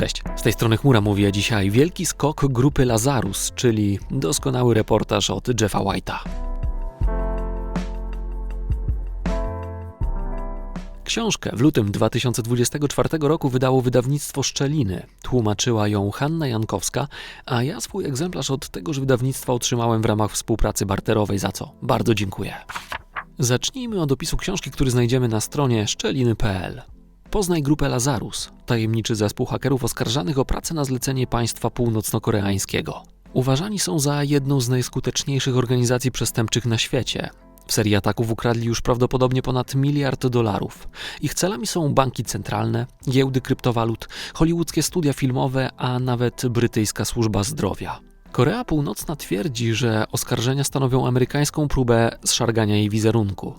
Cześć, z tej strony Chmura mówię dzisiaj wielki skok grupy Lazarus, czyli doskonały reportaż od Jeffa White'a. Książkę w lutym 2024 roku wydało wydawnictwo Szczeliny. Tłumaczyła ją Hanna Jankowska, a ja swój egzemplarz od tegoż wydawnictwa otrzymałem w ramach współpracy barterowej, za co bardzo dziękuję. Zacznijmy od opisu książki, który znajdziemy na stronie szczeliny.pl. Poznaj grupę Lazarus, tajemniczy zespół hakerów oskarżanych o pracę na zlecenie państwa północno-koreańskiego. Uważani są za jedną z najskuteczniejszych organizacji przestępczych na świecie. W serii ataków ukradli już prawdopodobnie ponad miliard dolarów. Ich celami są banki centralne, giełdy kryptowalut, hollywoodzkie studia filmowe, a nawet brytyjska służba zdrowia. Korea Północna twierdzi, że oskarżenia stanowią amerykańską próbę zszargania jej wizerunku.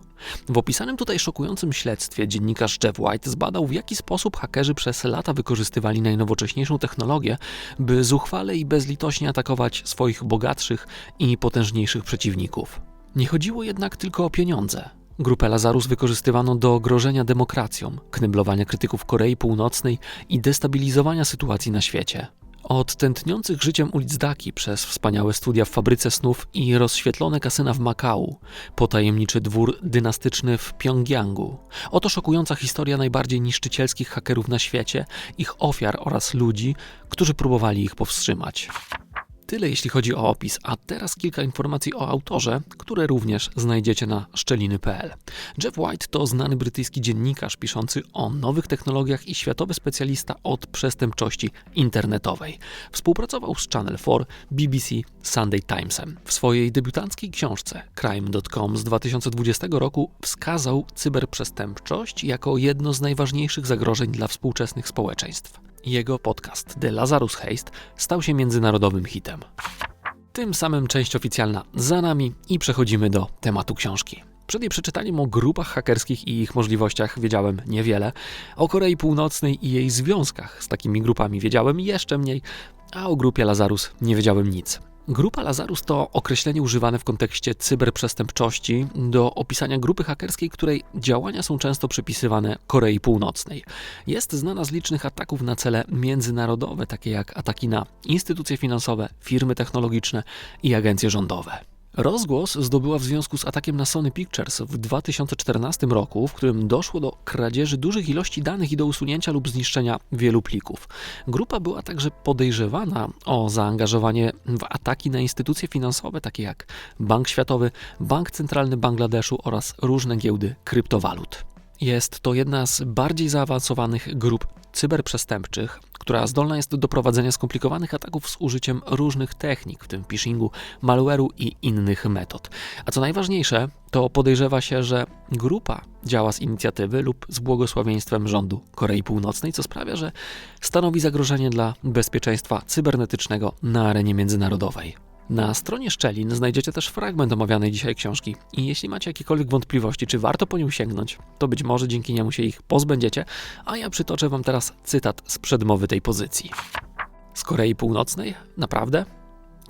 W opisanym tutaj szokującym śledztwie dziennikarz Jeff White zbadał, w jaki sposób hakerzy przez lata wykorzystywali najnowocześniejszą technologię, by zuchwale i bezlitośnie atakować swoich bogatszych i potężniejszych przeciwników. Nie chodziło jednak tylko o pieniądze. Grupę Lazarus wykorzystywano do grożenia demokracją, kneblowania krytyków Korei Północnej i destabilizowania sytuacji na świecie. Od tętniących życiem ulic Daki przez wspaniałe studia w fabryce snów i rozświetlone kasyna w Makau, po tajemniczy dwór dynastyczny w Pjongjangu. Oto szokująca historia najbardziej niszczycielskich hakerów na świecie, ich ofiar oraz ludzi, którzy próbowali ich powstrzymać. Tyle jeśli chodzi o opis, a teraz kilka informacji o autorze, które również znajdziecie na szczeliny.pl. Jeff White to znany brytyjski dziennikarz piszący o nowych technologiach i światowy specjalista od przestępczości internetowej. Współpracował z Channel 4, BBC, Sunday Timesem. W swojej debiutanckiej książce Crime.com z 2020 roku wskazał cyberprzestępczość jako jedno z najważniejszych zagrożeń dla współczesnych społeczeństw. Jego podcast The Lazarus Heist stał się międzynarodowym hitem. Tym samym część oficjalna za nami i przechodzimy do tematu książki. Przed jej przeczytaniem o grupach hakerskich i ich możliwościach wiedziałem niewiele. O Korei Północnej i jej związkach z takimi grupami wiedziałem jeszcze mniej, a o grupie Lazarus nie wiedziałem nic. Grupa Lazarus to określenie używane w kontekście cyberprzestępczości do opisania grupy hakerskiej, której działania są często przypisywane Korei Północnej. Jest znana z licznych ataków na cele międzynarodowe, takie jak ataki na instytucje finansowe, firmy technologiczne i agencje rządowe. Rozgłos zdobyła w związku z atakiem na Sony Pictures w 2014 roku, w którym doszło do kradzieży dużych ilości danych i do usunięcia lub zniszczenia wielu plików. Grupa była także podejrzewana o zaangażowanie w ataki na instytucje finansowe, takie jak Bank Światowy, Bank Centralny Bangladeszu oraz różne giełdy kryptowalut. Jest to jedna z bardziej zaawansowanych grup cyberprzestępczych, która zdolna jest do prowadzenia skomplikowanych ataków z użyciem różnych technik, w tym phishingu, malware'u i innych metod. A co najważniejsze, to podejrzewa się, że grupa działa z inicjatywy lub z błogosławieństwem rządu Korei Północnej, co sprawia, że stanowi zagrożenie dla bezpieczeństwa cybernetycznego na arenie międzynarodowej. Na stronie Szczelin znajdziecie też fragment omawianej dzisiaj książki i jeśli macie jakiekolwiek wątpliwości, czy warto po nią sięgnąć, to być może dzięki niemu się ich pozbędziecie, a ja przytoczę wam teraz cytat z przedmowy tej pozycji. Z Korei Północnej? Naprawdę?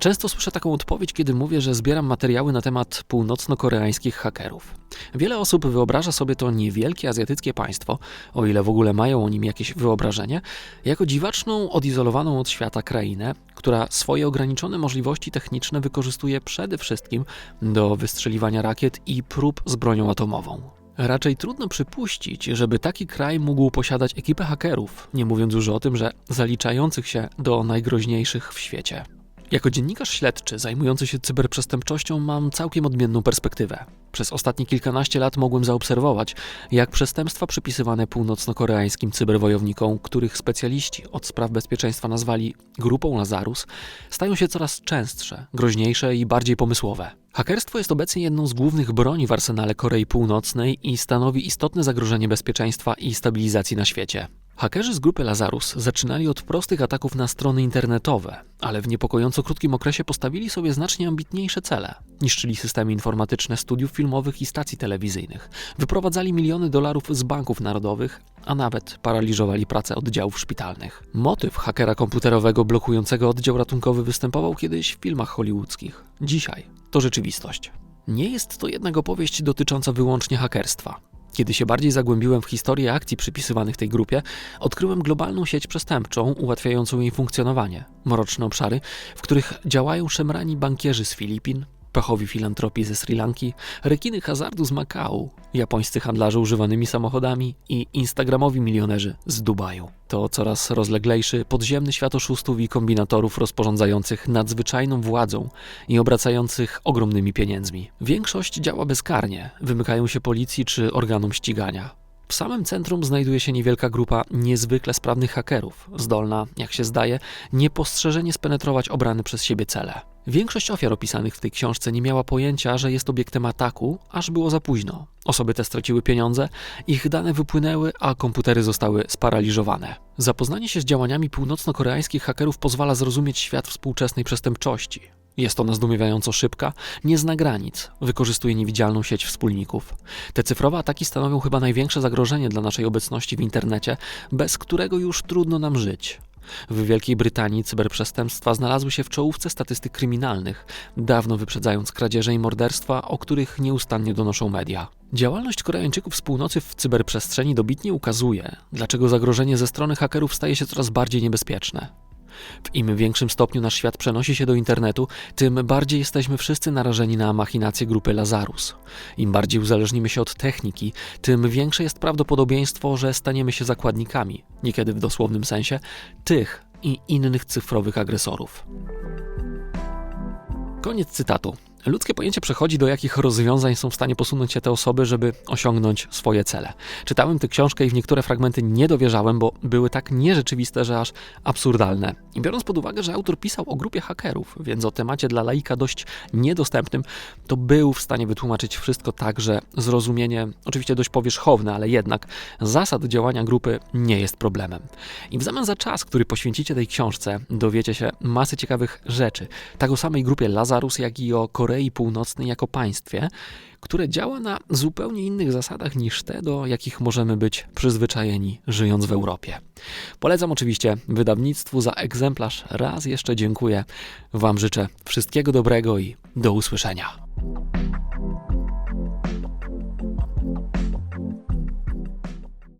Często słyszę taką odpowiedź, kiedy mówię, że zbieram materiały na temat północno-koreańskich hakerów. Wiele osób wyobraża sobie to niewielkie azjatyckie państwo, o ile w ogóle mają o nim jakieś wyobrażenie, jako dziwaczną, odizolowaną od świata krainę, która swoje ograniczone możliwości techniczne wykorzystuje przede wszystkim do wystrzeliwania rakiet i prób z bronią atomową. Raczej trudno przypuścić, żeby taki kraj mógł posiadać ekipę hakerów, nie mówiąc już o tym, że zaliczających się do najgroźniejszych w świecie. Jako dziennikarz śledczy zajmujący się cyberprzestępczością mam całkiem odmienną perspektywę. Przez ostatnie kilkanaście lat mogłem zaobserwować, jak przestępstwa przypisywane północno-koreańskim cyberwojownikom, których specjaliści od spraw bezpieczeństwa nazwali grupą Lazarus, stają się coraz częstsze, groźniejsze i bardziej pomysłowe. Hakerstwo jest obecnie jedną z głównych broni w arsenale Korei Północnej i stanowi istotne zagrożenie bezpieczeństwa i stabilizacji na świecie. Hakerzy z grupy Lazarus zaczynali od prostych ataków na strony internetowe, ale w niepokojąco krótkim okresie postawili sobie znacznie ambitniejsze cele. Niszczyli systemy informatyczne studiów filmowych i stacji telewizyjnych, wyprowadzali miliony dolarów z banków narodowych, a nawet paraliżowali pracę oddziałów szpitalnych. Motyw hakera komputerowego blokującego oddział ratunkowy występował kiedyś w filmach hollywoodzkich. Dzisiaj to rzeczywistość. Nie jest to jednak opowieść dotycząca wyłącznie hakerstwa. Kiedy się bardziej zagłębiłem w historię akcji przypisywanych tej grupie, odkryłem globalną sieć przestępczą ułatwiającą jej funkcjonowanie. Mroczne obszary, w których działają szemrani bankierzy z Filipin, pechowi filantropii ze Sri Lanki, rekiny hazardu z Makau, japońscy handlarze używanymi samochodami i instagramowi milionerzy z Dubaju. To coraz rozleglejszy podziemny świat oszustów i kombinatorów rozporządzających nadzwyczajną władzą i obracających ogromnymi pieniędzmi. Większość działa bezkarnie, wymykają się policji czy organom ścigania. W samym centrum znajduje się niewielka grupa niezwykle sprawnych hakerów, zdolna, jak się zdaje, niepostrzeżenie spenetrować obrane przez siebie cele. Większość ofiar opisanych w tej książce nie miała pojęcia, że jest obiektem ataku, aż było za późno. Osoby te straciły pieniądze, ich dane wypłynęły, a komputery zostały sparaliżowane. Zapoznanie się z działaniami północno-koreańskich hakerów pozwala zrozumieć świat współczesnej przestępczości. Jest ona zdumiewająco szybka, nie zna granic, wykorzystuje niewidzialną sieć wspólników. Te cyfrowe ataki stanowią chyba największe zagrożenie dla naszej obecności w internecie, bez którego już trudno nam żyć. W Wielkiej Brytanii cyberprzestępstwa znalazły się w czołówce statystyk kryminalnych, dawno wyprzedzając kradzieże i morderstwa, o których nieustannie donoszą media. Działalność Koreańczyków z północy w cyberprzestrzeni dobitnie ukazuje, dlaczego zagrożenie ze strony hakerów staje się coraz bardziej niebezpieczne. W im większym stopniu nasz świat przenosi się do internetu, tym bardziej jesteśmy wszyscy narażeni na machinacje grupy Lazarus. Im bardziej uzależnimy się od techniki, tym większe jest prawdopodobieństwo, że staniemy się zakładnikami, niekiedy w dosłownym sensie, tych i innych cyfrowych agresorów. Koniec cytatu. Ludzkie pojęcie przechodzi, do jakich rozwiązań są w stanie posunąć się te osoby, żeby osiągnąć swoje cele. Czytałem tę książkę i w niektóre fragmenty nie dowierzałem, bo były tak nierzeczywiste, że aż absurdalne. I biorąc pod uwagę, że autor pisał o grupie hakerów, więc o temacie dla laika dość niedostępnym, to był w stanie wytłumaczyć wszystko tak, że zrozumienie, oczywiście dość powierzchowne, ale jednak zasad działania grupy nie jest problemem. I w zamian za czas, który poświęcicie tej książce, dowiecie się masy ciekawych rzeczy, tak o samej grupie Lazarus, jak i o Korei Korei Północnej jako państwie, które działa na zupełnie innych zasadach niż te, do jakich możemy być przyzwyczajeni żyjąc w Europie. Polecam oczywiście wydawnictwu za egzemplarz. Raz jeszcze dziękuję. Wam życzę wszystkiego dobrego i do usłyszenia.